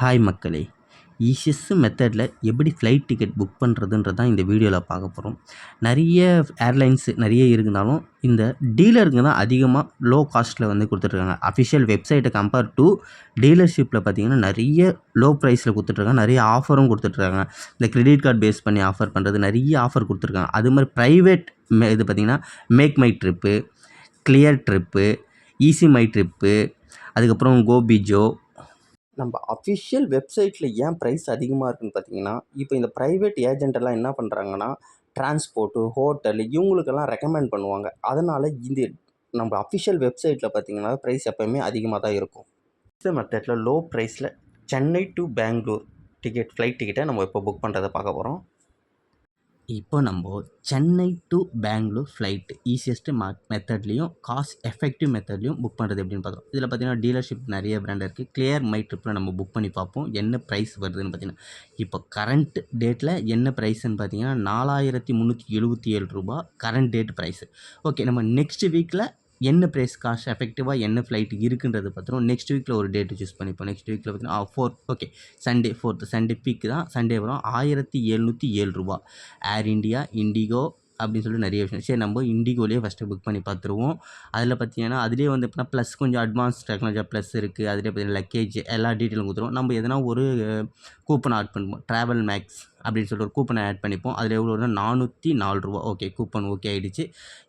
Hi மக்களே easiest மெத்தடில் எப்படி ஃப்ளைட் டிக்கெட் புக் பண்ணுறதுன்றது தான் இந்த வீடியோவில் பார்க்க போகிறோம் நிறைய ஏர்லைன்ஸ் நிறைய இருந்தாலும் இந்த டீலருங்க தான் அதிகமாக லோ காஸ்ட்டில் வந்து கொடுத்துட்ருக்காங்க. அஃபிஷியல் வெப்சைட்டை கம்பேர் டு டீலர்ஷிப்பில் பார்த்தீங்கன்னா நிறைய லோ ப்ரைஸில் கொடுத்துட்ருக்காங்க. நிறைய ஆஃபரும் கொடுத்துட்ருக்காங்க. இந்த கிரெடிட் கார்டு பேஸ் பண்ணி ஆஃபர் பண்ணுறது நிறைய ஆஃபர் கொடுத்துருக்காங்க அது மாதிரி ப்ரைவேட் இது பார்த்திங்கன்னா make my trip clear trip easy my trip அதுக்கப்புறம் கோபிஜோ நம்ம அஃபிஷியல் வெப்சைட்டில் ஏன் ப்ரைஸ் அதிகமாக இருக்குன்னு பார்த்தீங்கன்னா இப்போ இந்த ப்ரைவேட் ஏஜென்ட் என்ன பண்ணுறாங்கன்னா டிரான்ஸ்போர்ட்டு ஹோட்டல் இவங்களுக்கெல்லாம் ரெக்கமெண்ட் பண்ணுவாங்க. அதனால் இந்த நம்ம அஃபிஷியல் வெப்சைட்டில் பார்த்தீங்கன்னா ப்ரைஸ் எப்போயுமே அதிகமாக தான் இருக்கும். இந்த மெத்தடில் லோ ப்ரைஸில் Chennai to Bangalore ticket flight டிக்கெட்டை நம்ம இப்போ புக் பண்ணுறதை பார்க்க போகிறோம் இப்போ நம்ம Chennai to Bangalore flight easiest மா மெத்தட்லேயும் காஸ்ட் எஃபெக்டிவ் மெத்தட்லையும் புக் பண்ணுறது எப்படின்னு பார்த்தோம் இதில் பார்த்தீங்கன்னா டீலர்ஷிப் நிறைய பிராண்ட் இருக்குது கிளியர் மை ட்ரிப்பில் நம்ம புக் பண்ணி பார்ப்போம். என்ன ப்ரைஸ் வருதுன்னு பார்த்தீங்கன்னா இப்போ கரண்ட் டேட்டில் என்ன ப்ரைஸ்ன்னு பார்த்தீங்கன்னா நாலாயிரத்தி முந்நூற்றி எழுபத்தி ஏழு ரூபா கரண்ட் டேட் ப்ரைஸு ஓகே நம்ம நெக்ஸ்ட் வீக்கில் என்ன ப்ரைஸ் காஸ்ட் எஃபெக்டிவாக என்ன ஃப்ளைட் இருக்குன்றது பார்த்துருவோம் நெக்ஸ்ட் வீக்கில் ஒரு டேட்டு சூஸ் பண்ணிப்போம். நெக்ஸ்ட் வீக்கில் பார்த்தீங்கன்னா fourth okay Sunday fourth Sunday peak தான். சண்டே வரும். ஆயிரத்தி எழுநூற்றி ஏழு ரூபா ஏர் இண்டியா இண்டிகோ அப்படின்னு சொல்லிட்டு நிறைய விஷயம். சரி நம்ம இண்டிகோலேயே ஃபஸ்ட்டு புக் பண்ணி பார்த்துருவோம். அதில் பார்த்தீங்கன்னா அதுலேயே வந்து எப்படின்னா ப்ளஸ் கொஞ்சம் அட்வான்ஸ் டெக்னாலஜி ப்ளஸ் இருக்குது அதிலே பார்த்தீங்கன்னா லக்கேஜ் எல்லா டீட்டெயிலும் கொடுத்துருவோம். நம்ம எதனா ஒரு கூப்பன் ஆட் பண்ணுவோம். ட்ராவல் மேக்ஸ் அப்படின்னு சொல்லிட்டு ஒரு கூப்பனை ஆட் பண்ணிப்போம். அதில் எவ்வளோ வரும் நானூற்றி நாலு ரூபா. ஓகே கூப்பன் ஓகே ஆகிடுச்சு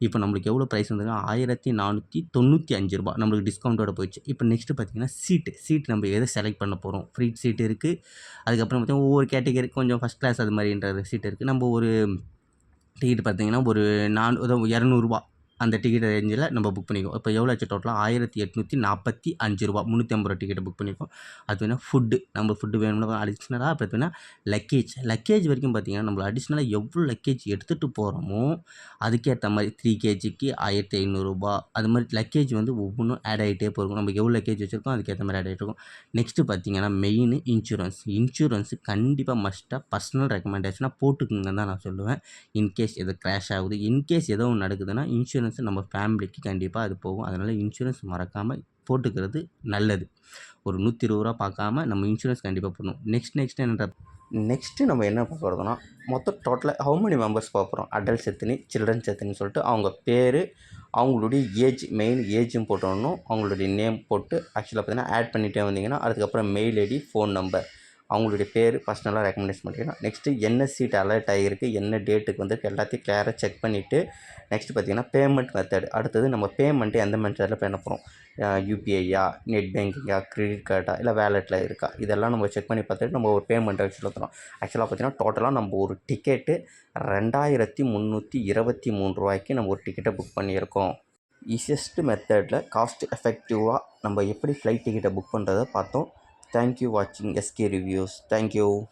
இப்போ நம்மளுக்கு எவ்வளோ ப்ரைஸ் வந்துன்னா ஆயிரத்தி நானூற்றி தொண்ணூற்றி அஞ்சு ரூபா. நம்மளுக்கு டிஸ்கவுண்ட்டோட போயிடுச்சு. இப்போ நெக்ஸ்ட்டு பார்த்தீங்கன்னா சீட்டு சீட் நம்ம எதை செலக்ட் பண்ண போகிறோம் ஃப்ரீ சீட் இருக்குது அதுக்கப்புறம் பார்த்தீங்கன்னா ஒவ்வொரு கேட்டகரி கொஞ்சம் ஃபஸ்ட் கிளாஸ் அது மாதிரின்ற சீட் இருக்குது நம்ம ஒரு டிக்கெட் பார்த்தீங்கன்னா ஒரு நான் இரநூறுபா. அந்த டிக்கெட் ரேஞ்சில் நம்ம புக் பண்ணிக்குவோம். இப்போ எவ்வளோ ஆச்சு டோட்டலாக ஆயிரத்தி எட்நூற்றி நாற்பத்தி அஞ்சு ரூபா முந்நூற்றி ஐம்பது ரூபா டிக்கெட்டை புக் பண்ணிப்போம் அது வேணால் ஃபுட்டு நம்ம ஃபுட்டு வேணும்னா அடிஷ்னலாக அப்புறம் பார்த்தீங்கன்னா லக்கேஜ் லக்கேஜ் வரைக்கும் பார்த்தீங்கன்னா நம்ம அடிஷ்னலாக எவ்வளோ லக்கேஜ் எடுத்துகிட்டு போகிறோமோ அதுக்கேற்ற மாதிரி த்ரீ கேஜிக்கு ஆயிரத்தி ஐநூறுரூபா அது மாதிரி லக்கேஜ் வந்து ஒவ்வொன்றும் ஆட் ஆகிட்டே போகும் நம்ம எவ்வளோ லக்கேஜ் வச்சுருக்கோம் அதுக்கேற்ற மாதிரி ஆட் ஆகிட்டு இருக்கும். நெக்ஸ்ட்டு பார்த்தீங்கன்னா மெயின் இன்சூரன்ஸ் இன்சூரன்ஸு கண்டிப்பாக மஸ்ட்டாக பர்சனல் ரெக்கமெண்டேஷனாக போட்டுக்குங்க தான் நான் சொல்லுவேன். இன்கேஸ் எது க்ராஷ் ஆகுது. இன்கேஸ் ஏதோ ஒன்று நடக்குதுன்னா இன்சூரன்ஸ் இன்சூரன்ஸ் நம்ம ஃபேமிலிக்கு கண்டிப்பாக அது போகும். அதனால் இன்சூரன்ஸ் மறக்காமல் போட்டுக்கிறது நல்லது. ஒரு நூற்றி இருபது ரூபா பார்க்காம நம்ம இன்சூரன்ஸ் கண்டிப்பாக போடணும். நெக்ஸ்ட் நெக்ஸ்ட் என்ன நெக்ஸ்ட்டு நம்ம என்ன பார்க்குறதுனா மொத்தம் டோட்டலாக ஹவு மெனி மெம்பர்ஸ் பார்க்குறோம் அடல்ட்ஸ் எத்தனை சில்ட்ரன்ஸ் எத்தனை சொல்லிட்டு அவங்க பேர் அவங்களுடைய ஏஜ் மெயின் ஏஜும் போட்டோன்னு அவங்களுடைய நேம் போட்டு ஆக்சுவலாக பார்த்தீங்கன்னா ஆட் பண்ணிகிட்டே வந்தீங்கன்னா அதுக்கப்புறம் மெயில் ஐடி ஃபோன் நம்பர் அவங்களுடைய பேர் பர்சனலாக ரெக்கமெண்டேஷன் பண்ணிக்கலாம் நெக்ஸ்ட்டு என்ன சீட் அலர்ட் ஆகிருக்கு என்ன டேட்டுக்கு வந்து எல்லாத்தையும் கிளியராக செக் பண்ணிவிட்டு நெக்ஸ்ட் பார்த்திங்கன்னா பேமெண்ட் மெத்தட் அடுத்தது நம்ம பேமெண்ட்டு எந்த மெத்தடில் பண்ண போகிறோம் யூபிஐயா நெட் பேங்கிங்கா கிரெடிட் கார்டா இல்லை வேலெட்டில் இருக்கா? இதெல்லாம் நம்ம செக் பண்ணி பார்த்துட்டு நம்ம ஒரு பேமெண்ட்டை செலுத்துகிறோம் ஆக்சுவலாக பார்த்திங்கன்னா டோட்டலாக நம்ம ஒரு டிக்கெட்டு ரெண்டாயிரத்தி முந்நூற்றி இருபத்தி மூணு ரூபாய்க்கு நம்ம ஒரு டிக்கெட்டை புக் பண்ணியிருக்கோம். ஈஸியஸ்ட் மெத்தடில் காஸ்ட் எஃபெக்டிவாக நம்ம எப்படி ஃப்ளைட் டிக்கெட்டை புக் பண்ணுறதை பார்த்தோம். thank you watching sk reviews. Thank you.